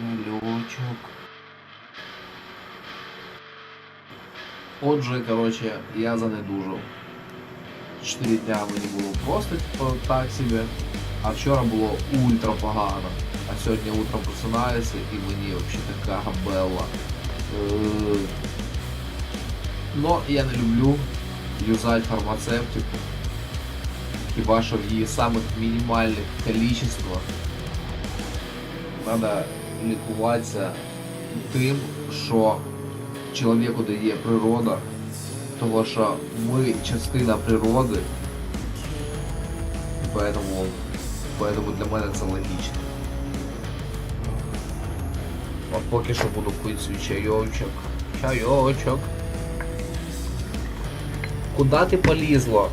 Льочок. Отже, короче, я занедужав. Чотири дня мені було просто так собі, а вчора було ультра погано. А сьогодні утром просинаюся і мені взагалі така габелла. Е, Но я не люблю юзати фармацевтику. Хіба що в її самих мінімальних количествах треба лікуватися тим, що чоловіку дає природа, того що ми частина природи, поэтому, поэтому для мене це логічно. От поки що буду пити свій чайочок. Чайочок. Куда ти полізло?